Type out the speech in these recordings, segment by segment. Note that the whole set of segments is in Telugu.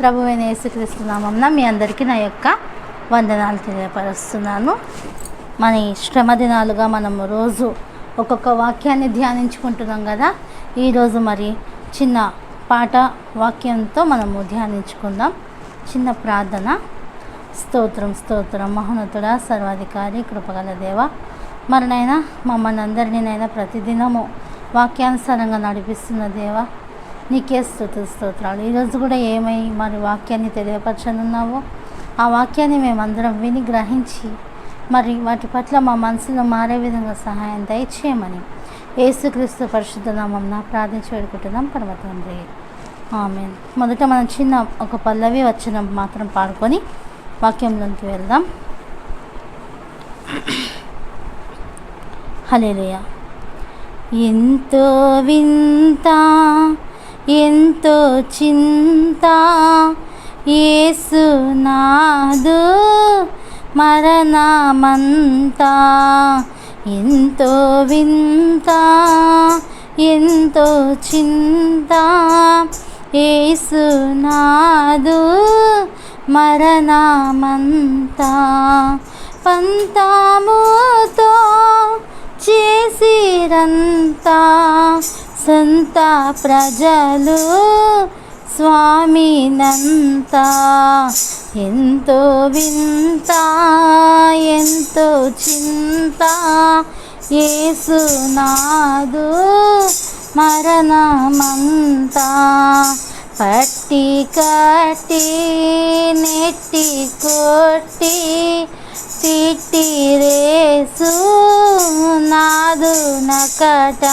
ప్రభు అయిన యేసుక్రీస్తు నామంన మీ అందరికీ నా యొక్క వందనాలు తెలియపరుస్తున్నాను. మన ఈ శ్రమ దినాలుగా మనము రోజు ఒక్కొక్క వాక్యాన్ని ధ్యానించుకుంటున్నాం కదా. ఈరోజు మరి చిన్న పాట వాక్యంతో మనము ధ్యానించుకుందాం. చిన్న ప్రార్థన. స్తోత్రం స్తోత్రం. మహోన్నతుడ సర్వాధికారి కృపగల దేవ. మరినైనా మమ్మల్ని అందరినీ నైనా ప్రతిదినము వాక్యానుసారంగా నడిపిస్తున్న దేవా. నీకే స్థుతి స్తోత్రాలు. ఈరోజు కూడా ఏమై మరి వాక్యాన్ని తెలియపరచనున్నావో? ఆ వాక్యాన్ని మేమందరం విని గ్రహించి మరి వాటి పట్ల మా మనసులో మారే విధంగా సహాయం దయచేయమని యేసుక్రీస్తు పరిశుద్ధ నామం ప్రార్థించి వేడుకుంటున్నాం పరమ తండ్రి. ఆమె మొదట మనం చిన్న ఒక పల్లవి వచ్చిన మాత్రం పాడుకొని వాక్యంలోకి వెళ్దాం. హలేలుయా ఎంతో వింత ఎంతో చింత ఏసునాదు మరణమంతా. ఎంతో వింత ఎంతో చింత ఏసునాదు మరణమంతా. పంతాముతో చేసిరంతా సంత ప్రజలు స్వామినంతా. ఎంతో వింత ఎంతో చింత ఏసునాదు మరణమంతా. పట్టి కట్టి నెట్టి కొట్టి తిట్టిరేసు నాదు నకట.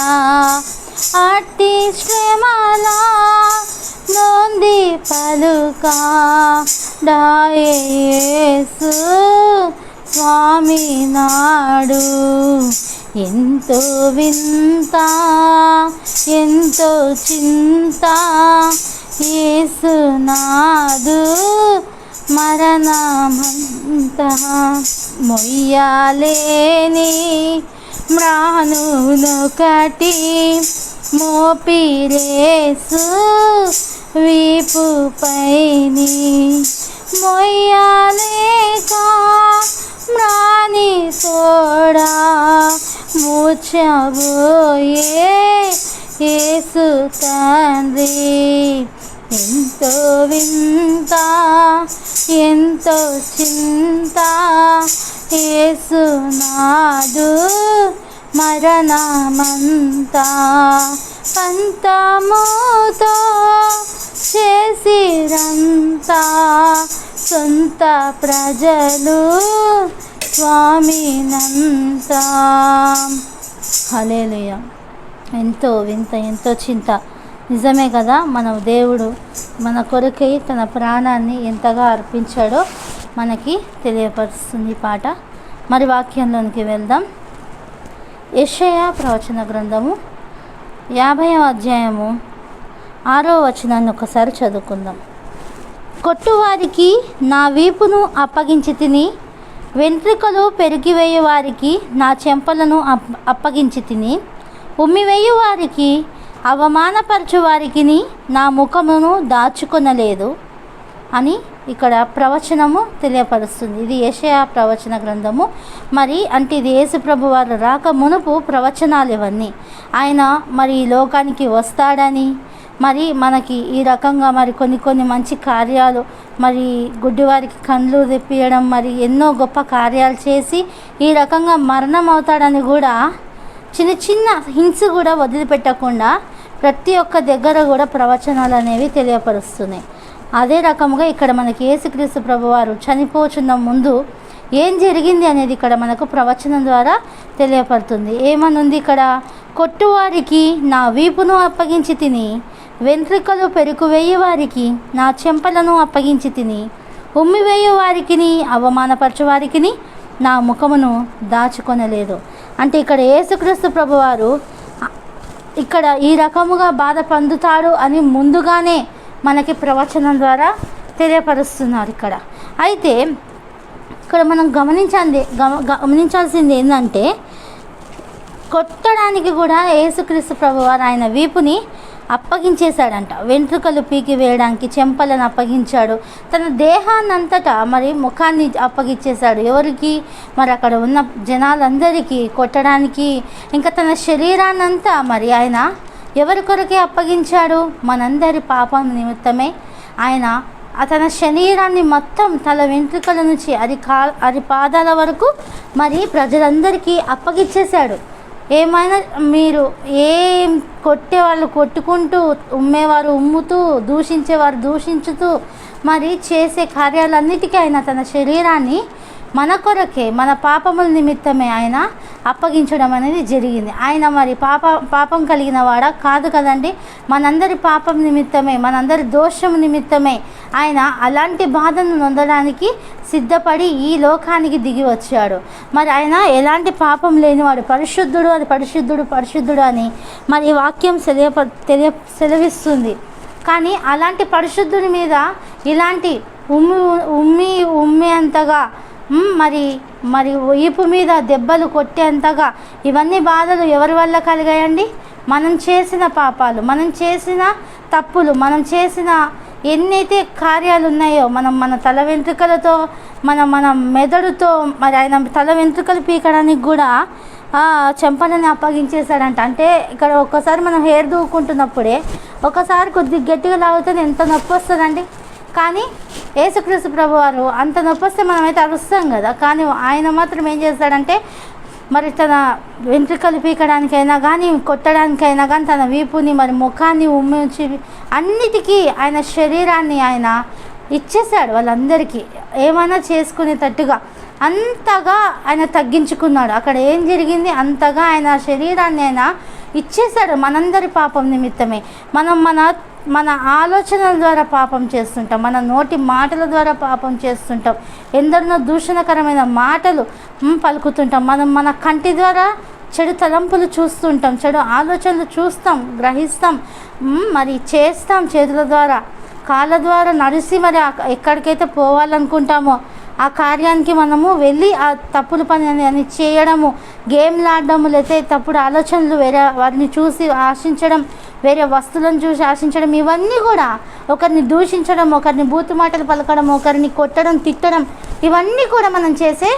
అట్టి శ్రమలా నొంది పలుక. డాయేసు స్వామి నాడు. ఎంతో వింత ఎంతో చింత ఏసునాదు మరణమంత మొయ్యాలేని మ్రానునొకటి మోపిరేసు వీపు పైని మొయ్యాలేక మ్రాని తోడా మూచబోయే ఏసు తండ్రి. ఎంతో వింత ఎంతో చింత ఏసునాదు మరణమంత. పంతముతో చేసిరంతా సొంత ప్రజలు స్వామినంత. హలేలుయ ఎంతో వింత ఎంతో చింత. నిజమే కదా? మన దేవుడు మన కొరకై తన ప్రాణాన్ని ఎంతగా అర్పించాడో మనకి తెలియపరుస్తుంది పాట. మరి వాక్యంలోనికి వెళ్దాం. యషయ ప్రవచన గ్రంథము యాభై అధ్యాయము ఆరో వచనాన్ని ఒకసారి చదువుకుందాం. కొట్టువారికి నా వీపును అప్పగించి తిని వెంట్రుకలు పెరిగివేయు వారికి నా చెంపలను అప్ అప్పగించి తిని ఉమ్మివేయు వారికి అవమానపరచువారికి నా ముఖమును దాచుకొనలేదు అని ఇక్కడ ప్రవచనము తెలియపరుస్తుంది. ఇది ఏషయా ప్రవచన గ్రంథము. మరి అంటే ఇది యేసుప్రభు వారు రాక మునుపు ప్రవచనాలు ఇవన్నీ. ఆయన మరి ఈ లోకానికి వస్తాడని మరి మనకి ఈ రకంగా మరి కొన్ని కొన్ని మంచి కార్యాలు మరి గుడ్డివారికి కండ్లు తెప్పియడం మరి ఎన్నో గొప్ప కార్యాలు చేసి ఈ రకంగా మరణం అవుతాడని కూడా చిన్న చిన్న హింస కూడా వదిలిపెట్టకుండా ప్రతి ఒక్క దగ్గర కూడా ప్రవచనాలు అనేవి తెలియపరుస్తున్నాయి. అదే రకముగా ఇక్కడ మనకి యేసుక్రీస్తు ప్రభువారు చనిపోచున్న ముందు ఏం జరిగింది అనేది ఇక్కడ మనకు ప్రవచనం ద్వారా తెలియపడుతుంది. ఏమనుంది ఇక్కడ? కొట్టువారికి నా వీపును అప్పగించి తిని వెంట్రుకలు పెరుకువేయి వారికి నా చెంపలను అప్పగించి తిని ఉమ్మివేయు వారికిని అవమానపరచు వారికిని నా ముఖమును దాచుకొనలేదు. అంటే ఇక్కడ యేసుక్రీస్తు ప్రభువారు ఇక్కడ ఈ రకముగా బాధ పొందుతాడు అని ముందుగానే మనకి ప్రవచనం ద్వారా తెలియపరుస్తున్నారు ఇక్కడ. అయితే ఇక్కడ మనం గమనించాలి గమనించాల్సింది ఏంటంటే కొట్టడానికి కూడా యేసుక్రీస్తు ప్రభువారు ఆయన వీపుని అప్పగించేశాడంట. వెంట్రుకలు పీకి వేయడానికి చెంపలను అప్పగించాడు. తన దేహాన్నంతటా మరి ముఖాన్ని అప్పగించేశాడు. ఎవరికి? మరి అక్కడ ఉన్న జనాలందరికీ కొట్టడానికి. ఇంకా తన శరీరాన్నంతా మరి ఆయన ఎవరి కొరకే అప్పగించాడు? మనందరి పాపం నిమిత్తమే. ఆయన తన శరీరాన్ని మొత్తం తల వెంట్రుకల నుంచి అరి కా అరి పాదాల వరకు మరి ప్రజలందరికీ అప్పగిచ్చేశాడు ఏమైనా మీరు ఏం కొట్టే వాళ్ళు కొట్టుకుంటూ ఉమ్మేవారు ఉమ్ముతూ దూషించేవారు దూషించుతూ మరి చేసే కార్యాలన్నిటికీ ఆయన తన శరీరాన్ని మన కొరకే మన పాపముల నిమిత్తమే ఆయన అప్పగించడం అనేది జరిగింది. ఆయన మరి పాప పాపం కలిగిన వాడా? కాదు కదండి. మనందరి పాపం నిమిత్తమే మనందరి దోషం నిమిత్తమే ఆయన అలాంటి బాధను నొందడానికి సిద్ధపడి ఈ లోకానికి దిగి వచ్చాడు. మరి ఆయన ఎలాంటి పాపం లేనివాడు? పరిశుద్ధుడు అది పరిశుద్ధుడు పరిశుద్ధుడు అని మరి ఈ వాక్యం తెలియ తెలియ సెలవిస్తుంది. కానీ అలాంటి పరిశుద్ధుని మీద ఇలాంటి ఉమ్మి ఉమ్మి ఉమ్మి అంతగా మరి మరి వీపు మీద దెబ్బలు కొట్టేంతగా ఇవన్నీ బాధలు ఎవరి వల్ల కలిగాయండి? మనం చేసిన పాపాలు మనం చేసిన తప్పులు మనం చేసిన ఎన్నైతే కార్యాలు ఉన్నాయో మనం మన తల వెంట్రుకలతో మన మన మెదడుతో మరి ఆయన తల వెంట్రుకలు పీకడానికి కూడా చెంపలని అప్పగించేశాడంట. అంటే ఇక్కడ ఒక్కసారి మనం హెయిర్ దూకుంటున్నప్పుడే ఒకసారి కొద్దిగా గట్టిగా లాగితే ఎంత నొప్పి వస్తుందండి? కానీ యేసుక్రీస్తు ప్రభు వారు అంత నొప్పిస్తే మనమైతే అరుస్తాం కదా. కానీ ఆయన మాత్రం ఏం చేస్తాడంటే మరి తన వెంట్రుకలు పీకడానికైనా కానీ కొట్టడానికైనా కానీ తన వీపుని మరి ముఖాన్ని ఉమ్మించి అన్నిటికీ ఆయన శరీరాన్ని ఆయన ఇచ్చేశాడు వాళ్ళందరికీ. ఏమైనా చేసుకునేటట్టుగా అంతగా ఆయన తగ్గించుకున్నాడు. అక్కడ ఏం జరిగింది? అంతగా ఆయన శరీరాన్ని ఆయన ఇచ్చేశాడు మనందరి పాపం నిమిత్తమే. మనం మన మన ఆలోచనల ద్వారా పాపం చేస్తుంటాం. మన నోటి మాటల ద్వారా పాపం చేస్తుంటాం. ఎందరినో దూషణకరమైన మాటలు పలుకుతుంటాం. మనం మన కంటి ద్వారా చెడు తలంపులు చూస్తుంటాం. చెడు ఆలోచనలు చూస్తాం గ్రహిస్తాం మరి చేస్తాం చేతుల ద్వారా. కాళ్ళ ద్వారా నడిచి మరి ఎక్కడికైతే పోవాలనుకుంటామో ఆ కార్యానికి మనము వెళ్ళి ఆ తప్పుల పని అని అని చేయడము గేమ్లు ఆడడము లేకపోతే తప్పుడు ఆలోచనలు వేరే వారిని చూసి ఆశించడం వేరే వస్తువులను చూసి ఆశించడం ఇవన్నీ కూడా ఒకరిని దూషించడం ఒకరిని బూతు మాటలు పలకడం ఒకరిని కొట్టడం తిట్టడం ఇవన్నీ కూడా మనం చేసే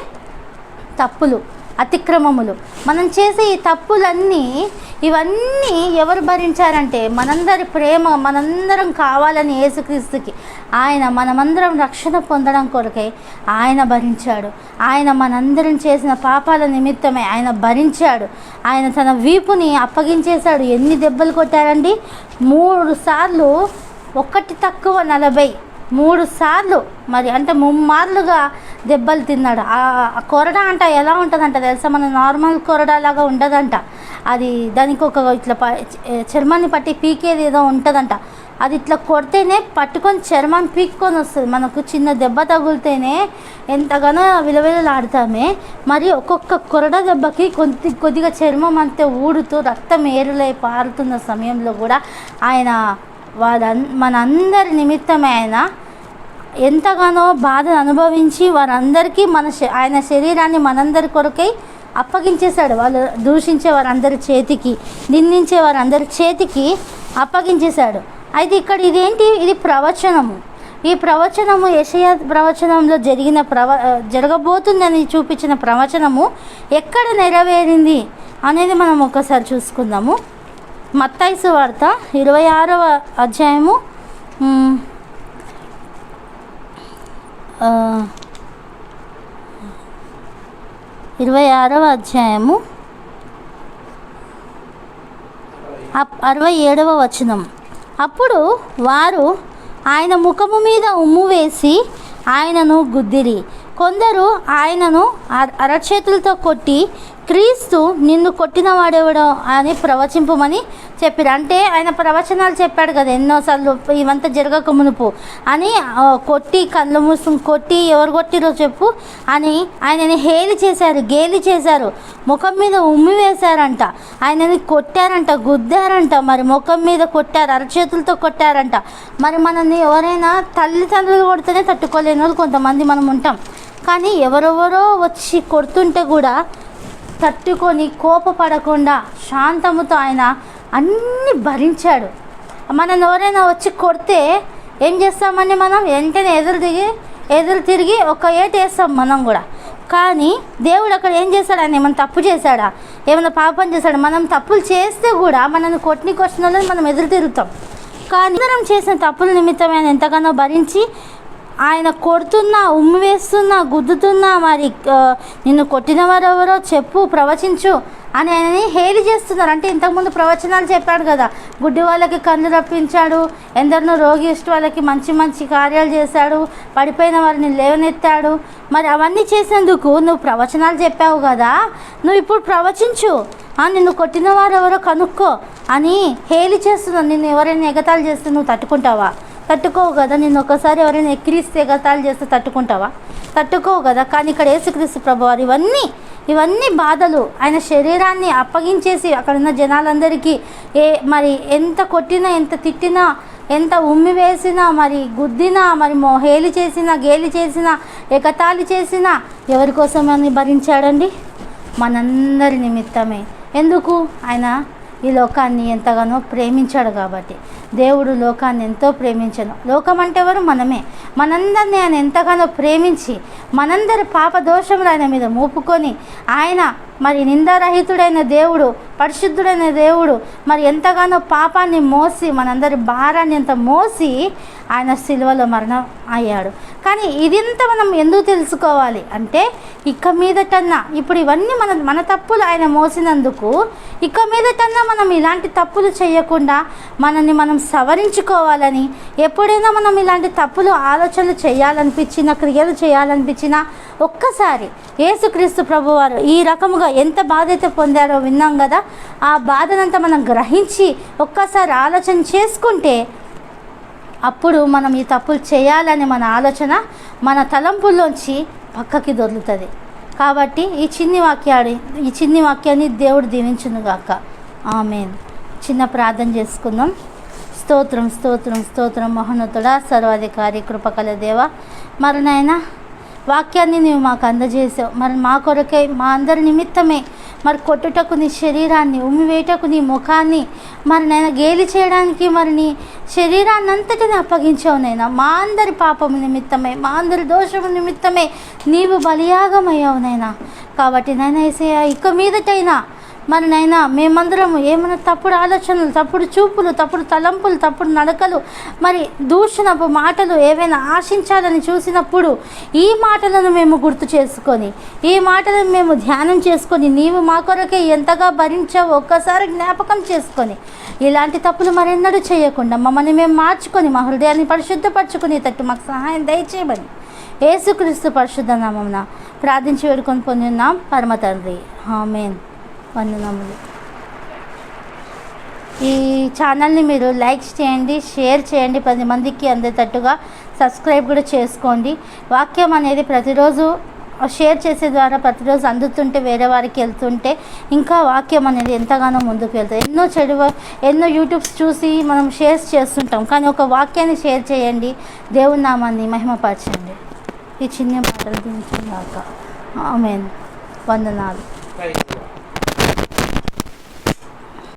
తప్పులు. అతిక్రమములు. మనం చేసే ఈ తప్పులన్నీ ఇవన్నీ ఎవరు భరించారంటే మనందరి ప్రేమ మనందరం కావాలని యేసుక్రీస్తుకి. ఆయన మనమందరం రక్షణ పొందడం కొరకై ఆయన భరించాడు. ఆయన మనందరం చేసిన పాపాల నిమిత్తమే ఆయన భరించాడు. ఆయన తన వీపుని అప్పగించేశాడు. ఎన్ని దెబ్బలు కొట్టారండి? మూడు సార్లు ఒకటి తక్కువ నలభై. మూడు సార్లు మరి అంటే ముమ్మార్లుగా దెబ్బలు తిన్నాడు. ఆ కొరడా అంట ఎలా ఉంటుందంట తెలుసా? మన నార్మల్ కొరడా లాగా ఉండదంట. అది దానికి ఒక ఇట్లా ప చర్మాన్ని పట్టి పీకేది ఏదో ఉంటుందంట. అది ఇట్లా కొడితేనే పట్టుకొని చర్మం పీక్కొని వస్తుంది. మనకు చిన్న దెబ్బ తగిలితేనే ఎంతగానో విలవిలలాడుతామే. మరి ఒక్కొక్క కొరడ దెబ్బకి కొద్ది కొద్దిగా చర్మం అంతే ఊడుతూ రక్తం ఏరులై పారుతున్న సమయంలో కూడా ఆయన వాళ్ళ మనందరి నిమిత్తమైన ఎంతగానో బాధను అనుభవించి వారందరికీ మన శ- ఆయన శరీరాన్ని మనందరి కొరకై అప్పగించేశాడు. వాళ్ళు దూషించే వారందరి చేతికి నిందించే వారందరి చేతికి అప్పగించేశాడు. అయితే ఇక్కడ ఇదేంటి? ఇది ప్రవచనము. ఈ ప్రవచనము యషయ ప్రవచనంలో జరిగిన ప్రవ జరగబోతుందని చూపించిన ప్రవచనము ఎక్కడ నెరవేరింది అనేది మనం ఒకసారి చూసుకుందాము. మత్తైసు వార్త ఇరవై ఆరవ అధ్యాయము ఇరవై ఆరవ అధ్యాయము అప్- అరవై ఏడవ వచనం. అప్పుడు వారు ఆయన ముఖము మీద ఉమ్ము వేసి ఆయనను గుద్దిరి. కొందరు ఆయనను అర- అరచేతులతో కొట్టి క్రీస్తు నిన్ను కొట్టిన వాడేవడో అని ప్రవచింపమని చెప్పారు అంటే ఆయన ప్రవచనాలు చెప్పాడు కదా ఎన్నోసార్లు ఇవంతా జరగక మునుపు అని కొట్టి కళ్ళు మూసుకుని కొట్టి ఎవరు కొట్టిరో చెప్పు అని ఆయనని హేలి చేశారు గేలి చేశారు ముఖం మీద ఉమ్మి వేశారంట. ఆయనని కొట్టారంట గుద్దారంట మరి ముఖం మీద కొట్టారు అరచేతులతో కొట్టారంట. మరి మనల్ని ఎవరైనా తల్లిదండ్రులు కొడితేనే తట్టుకోలేని వాళ్ళు కొంతమంది మనం ఉంటాం. కానీ ఎవరెవరో వచ్చి కొడుతుంటే కూడా తట్టుకొని కోపపడకుండా శాంతముతో ఆయన అన్ని భరించాడు. మనం ఎవరైనా వచ్చి కొడితే ఏం చేస్తామని మనం? వెంటనే ఎదురు దిగి ఎదురు తిరిగి ఒక ఏట వేస్తాం మనం కూడా. కానీ దేవుడు అక్కడ ఏం చేశాడు? ఆయన ఏమైనా తప్పు చేశాడా? ఏమైనా పాపం చేశాడా? మనం తప్పులు చేస్తే కూడా మనల్ని కొట్టిన క్వశ్చన్ మనం ఎదురు తిరుగుతాం. కానీ అందరం చేసిన తప్పుల నిమిత్తం ఆయన ఎంతగానో భరించి ఆయన కొడుతున్నా ఉమ్మి వేస్తున్నా గుద్దుతున్నా మరి నిన్ను కొట్టిన వారెవరో చెప్పు ప్రవచించు అని ఆయనని హేలి చేస్తున్నారు. అంటే ఇంతకుముందు ప్రవచనాలు చెప్పాడు కదా గుడ్డి వాళ్ళకి కన్ను రప్పించాడు ఎందరినో రోగి ఇష్ట వాళ్ళకి మంచి మంచి కార్యాలు చేశాడు పడిపోయిన వారిని లేవనెత్తాడు. మరి అవన్నీ చేసేందుకు నువ్వు ప్రవచనాలు చెప్పావు కదా నువ్వు ఇప్పుడు ప్రవచించు. నిన్ను కొట్టిన వారెవరో కనుక్కో అని హేలి చేస్తున్నావు నిన్ను ఎవరైనా ఎగతాళి చేస్తే నువ్వు తట్టుకుంటావా? తట్టుకోవు కదా నేను ఒకసారి ఎవరైనా ఎక్కిరిస్తే ఎగతాళి చేస్తే తట్టుకుంటావా? తట్టుకోవు కదా కానీ ఇక్కడ ఏసుక్రీస్తు ప్రభువారు ఇవన్నీ ఇవన్నీ బాధలు. ఆయన శరీరాన్ని అప్పగించేసి అక్కడ ఉన్న జనాలందరికీ ఏ మరి ఎంత కొట్టినా ఎంత తిట్టినా ఎంత ఉమ్మి వేసినా మరి గుద్దినా మరి మోహేలి చేసినా గేలి చేసినా ఎగతాళి చేసినా ఎవరి కోసమని భరించాడండి? మనందరి నిమిత్తమే. ఎందుకు? ఆయన ఈ లోకాన్ని ఎంతగానో ప్రేమించాడు కాబట్టి. దేవుడు లోకాన్ని ఎంతో ప్రేమించను. లోకం అంటే ఎవరు? మనమే. మనందరినీ ఆయన ఎంతగానో ప్రేమించి మనందరి పాప దోషములు ఆయన మీద మోపుకొని ఆయన మరి నిందారహితుడైన దేవుడు పరిశుద్ధుడైన దేవుడు మరి ఎంతగానో పాపాన్ని మోసి మనందరి భారాన్ని ఎంత మోసి ఆయన సిలువలో మరణం అయ్యాడు. కానీ ఇదంతా మనం ఎందుకు తెలుసుకోవాలి? అంటే ఇక మీదటన్నా ఇప్పుడు ఇవన్నీ మన మన తప్పులు ఆయన మోసినందుకు ఇక మీదటన్నా మనం ఇలాంటి తప్పులు చేయకుండా మనల్ని మనం సవరించుకోవాలని ఎప్పుడైనా మనం ఇలాంటి తప్పులు ఆలోచనలు చేయాలనిపించిన క్రియలు చేయాలనిపించినా ఒక్కసారి యేసుక్రీస్తు ప్రభువారు ఈ రకముగా ఎంత బాధ అయితే పొందారో విన్నాం కదా? ఆ బాధనంతా మనం గ్రహించి ఒక్కసారి ఆలోచన చేసుకుంటే అప్పుడు మనం ఈ తప్పులు చేయాలని మన ఆలోచన మన తలంపుల్లోంచి పక్కకి దొరుకుతుంది కాబట్టి ఈ చిన్ని వాక్యాన్ని ఈ చిన్ని వాక్యాన్ని దేవుడు దీవించునుగాక ఆమెన్. చిన్న ప్రార్థన చేసుకుందాం. స్తోత్రం స్తోత్రం స్తోత్రం మహోన్నతుడా సర్వాధికారి కృపకల దేవ మరి నాయన వాక్యాన్ని నీవు మాకు అందజేసావు. మరి మా కొరకై మా అందరి నిమిత్తమే మరి కొట్టుటకు నీ శరీరాన్ని ఉమ్మివేయటకు నీ ముఖాన్ని మరి నేను గేలి చేయడానికి మరి నీ శరీరాన్ని అంతటిని అప్పగించావు నేను. మా అందరి పాపము నిమిత్తమే మా అందరి దోషము నిమిత్తమే నీవు బలియాగమయ్యావు నైనా. కాబట్టి నైనా ఏసయ్య ఇక మీదటైనా మరి నైనా మేమందరము ఏమైనా తప్పుడు ఆలోచనలు తప్పుడు చూపులు తప్పుడు తలంపులు తప్పుడు నడకలు మరి దూషణపు మాటలు ఏవైనా ఆశించాలని చూసినప్పుడు ఈ మాటలను మేము గుర్తు చేసుకొని ఈ మాటలను మేము ధ్యానం చేసుకొని నీవు మా కొరకే ఎంతగా భరించావు ఒక్కసారి జ్ఞాపకం చేసుకొని ఇలాంటి తప్పులు మరెన్నడూ చేయకుండా మమ్మల్ని మేము మార్చుకొని మా హృదయాన్ని పరిశుద్ధపరచుకునేటట్టు మాకు సహాయం దయచేయమని యేసుక్రీస్తు పరిశుద్ధ నామమున ప్రార్థించి వేడుకొని పొందిన్నాం. పరమ తండ్రి. ఆమెన్. వందనములు ఈ ఛానల్ని మీరు లైక్ చేయండి షేర్ చేయండి పది మందికి అందేటట్టుగా సబ్స్క్రైబ్ కూడా చేసుకోండి. వాక్యం అనేది ప్రతిరోజు షేర్ చేసే ద్వారా ప్రతిరోజు అందుతుంటే వేరే వారికి వెళ్తుంటే ఇంకా వాక్యం అనేది ఎంతగానో ముందుకు వెళ్తుంది. ఎన్నో చెడు ఎన్నో యూట్యూబ్స్ చూసి మనం షేర్స్ చేస్తుంటాం కానీ ఒక వాక్యాన్ని షేర్ చేయండి. దేవుని నామాన్ని మహిమపరచండి. ఈ చిన్న మాటలు దించుగాక ఆమెన్. వందనాలు. Praise.